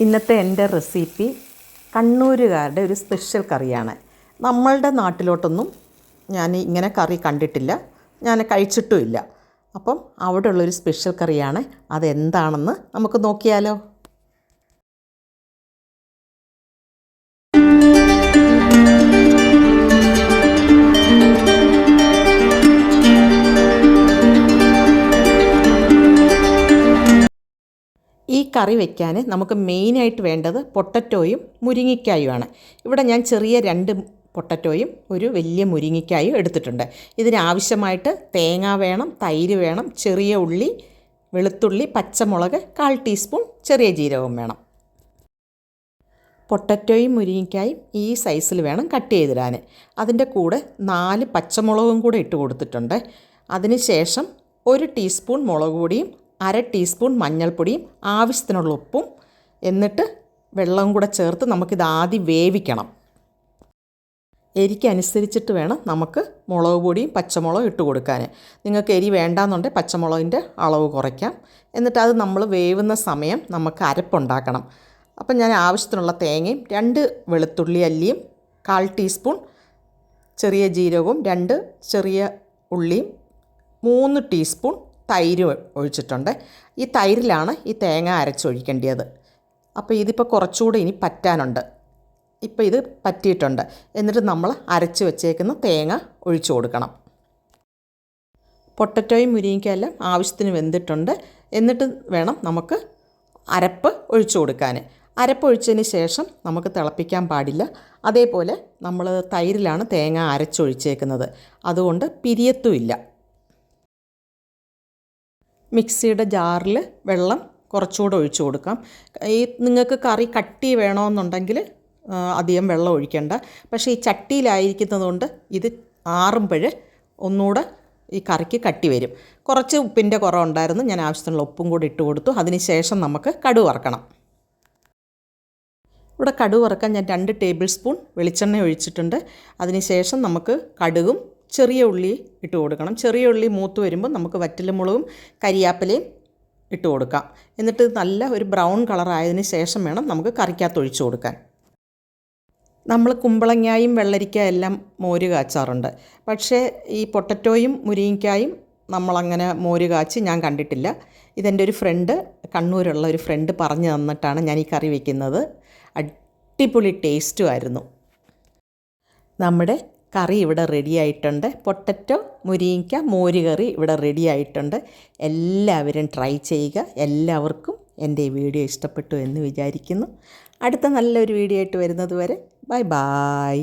ഇന്നത്തെ എന്റെ റെസിപ്പി കണ്ണൂരുകാരുടെ ഒരു സ്പെഷ്യൽ കറിയാണ്. നമ്മളുടെ നാട്ടിലോട്ടൊന്നും ഞാൻ ഇങ്ങനെ കറി കണ്ടിട്ടില്ല. ഞാൻ കഴിച്ചിട്ടുമില്ല അപ്പം അവിടെ ഉള്ളൊരു സ്പെഷ്യൽ കറിയാണ്. അതെന്താണെന്ന് നമുക്ക് നോക്കിയാലോ? കറി വയ്ക്കാൻ നമുക്ക് മെയിനായിട്ട് വേണ്ടത് പൊട്ടറ്റോയും മുരിങ്ങിക്കായുമാണ് ഇവിടെ ഞാൻ ചെറിയ രണ്ട് പൊട്ടറ്റോയും ഒരു വലിയ മുരിങ്ങിക്കായും എടുത്തിട്ടുണ്ട്. ഇതിനാവശ്യമായിട്ട് തേങ്ങ വേണം തൈര് വേണം ചെറിയ ഉള്ളി വെളുത്തുള്ളി പച്ചമുളക് കാൽ ടീസ്പൂൺ ചെറിയ ജീരകവും വേണം. പൊട്ടറ്റോയും മുരിങ്ങിക്കായും ഈ സൈസിൽ വേണം കട്ട് ചെയ്തിടാൻ. അതിന്റെ കൂടെ നാല് പച്ചമുളകും കൂടെ ഇട്ട് കൊടുത്തിട്ടുണ്ട്. അതിന് ശേഷം ഒരു ടീസ്പൂൺ മുളക് പൊടിയും അര ടീസ്പൂൺ മഞ്ഞൾപ്പൊടിയും ആവശ്യത്തിനുള്ള ഉപ്പും എന്നിട്ട് വെള്ളവും കൂടെ ചേർത്ത് നമുക്കിത് ആദ്യം വേവിക്കണം. എരിക്കനുസരിച്ചിട്ട് വേണം നമുക്ക് മുളക് പൊടിയും പച്ചമുളകും ഇട്ട് കൊടുക്കാൻ നിങ്ങൾക്ക് എരി വേണ്ടാന്നുണ്ടെങ്കിൽ പച്ചമുളകിന്റെ അളവ് കുറയ്ക്കാം. എന്നിട്ട് അത് നമ്മൾ വേവുന്ന സമയം നമുക്ക് അരപ്പുണ്ടാക്കണം. അപ്പം ഞാൻ ആവശ്യത്തിനുള്ള തേങ്ങയും രണ്ട് വെളുത്തുള്ളി അല്ലിയും കാൽ ടീസ്പൂൺ ചെറിയ ജീരകവും രണ്ട് ചെറിയ ഉള്ളിയും മൂന്ന് ടീസ്പൂൺ തൈര് ഒഴിച്ചിട്ടുണ്ട്. ഈ തൈരിലാണ് ഈ തേങ്ങ അരച്ചൊഴിക്കേണ്ടത് അപ്പോൾ ഇതിപ്പോൾ കുറച്ചുകൂടെ ഇനി പറ്റാനുണ്ട്. ഇപ്പോൾ ഇത് പറ്റിയിട്ടുണ്ട്. എന്നിട്ട് നമ്മൾ അരച്ച് വെച്ചേക്കുന്ന തേങ്ങ ഒഴിച്ചു കൊടുക്കണം. പൊട്ടറ്റോയും മുരിങ്ങയ്ക്കെല്ലാം ആവശ്യത്തിന് വെന്തിട്ടുണ്ട്. എന്നിട്ട് വേണം നമുക്ക് അരപ്പ് ഒഴിച്ചു കൊടുക്കാൻ. അരപ്പ് ഒഴിച്ചതിന് ശേഷം നമുക്ക് തിളപ്പിക്കാൻ പാടില്ല. അതേപോലെ നമ്മൾ തൈരിലാണ് തേങ്ങ അരച്ചൊഴിച്ചേക്കുന്നത്. അതുകൊണ്ട് പിരിയത്തുമില്ല. മിക്സിയുടെ ജാറിൽ വെള്ളം കുറച്ചുകൂടെ ഒഴിച്ചു കൊടുക്കാം. ഈ നിങ്ങൾക്ക് കറി കട്ടി വേണമെന്നുണ്ടെങ്കിൽ അധികം വെള്ളം ഒഴിക്കേണ്ട. പക്ഷേ ഈ ചട്ടിയിലായിരിക്കുന്നതുകൊണ്ട് ഇത് ആറുമ്പോൾ ഒന്നുകൂടെ ഈ കറിക്ക് കട്ടി വരും. കുറച്ച് ഉപ്പിന്റെ കുറവുണ്ടായിരുന്നു. ഞാൻ ആവശ്യത്തിനുള്ള ഉപ്പും കൂടി ഇട്ട് കൊടുത്തു. അതിന് ശേഷം നമുക്ക് കടുക് വറക്കണം. ഇവിടെ കടുക് വറക്കാൻ ഞാൻ രണ്ട് ടേബിൾ സ്പൂൺ വെളിച്ചെണ്ണ ഒഴിച്ചിട്ടുണ്ട്. അതിന് ശേഷം നമുക്ക് കടുകും ചെറിയ ഉള്ളി ഇട്ട് കൊടുക്കണം. ചെറിയ ഉള്ളി മൂത്ത് വരുമ്പോൾ നമുക്ക് വറ്റലുമുളകും കരിയാപ്പലയും ഇട്ട് കൊടുക്കാം. എന്നിട്ട് നല്ല ഒരു ബ്രൗൺ കളറായതിന് ശേഷം വേണം നമുക്ക് കറിക്കകത്ത് ഒഴിച്ചു കൊടുക്കാൻ. നമ്മൾ കുമ്പളങ്ങായും വെള്ളരിക്ക എല്ലാം മോര് കാച്ചാറുണ്ട്. പക്ഷേ ഈ പൊട്ടറ്റോയും മുരിങ്ങയ്ക്കായും നമ്മളങ്ങനെ മോര് കാച്ചി ഞാൻ കണ്ടിട്ടില്ല. ഇതെന്റെ ഒരു ഫ്രണ്ട് കണ്ണൂരുള്ള ഒരു ഫ്രണ്ട് പറഞ്ഞു തന്നിട്ടാണ് ഞാൻ ഈ കറി വയ്ക്കുന്നത് അടിപൊളി ടേസ്റ്റുമായിരുന്നു നമ്മുടെ കറി ഇവിടെ റെഡി ആയിട്ടുണ്ട്. പൊട്ടറ്റോ മുരിങ്ങ മോരുകറി ഇവിടെ റെഡി ആയിട്ടുണ്ട്. എല്ലാവരും ട്രൈ ചെയ്യുക. എല്ലാവർക്കും എന്റെ ഈ വീഡിയോ ഇഷ്ടപ്പെട്ടു എന്ന് വിചാരിക്കുന്നു. അടുത്ത നല്ലൊരു വീഡിയോ ആയിട്ട് വരുന്നത് വരെ ബൈ ബായ്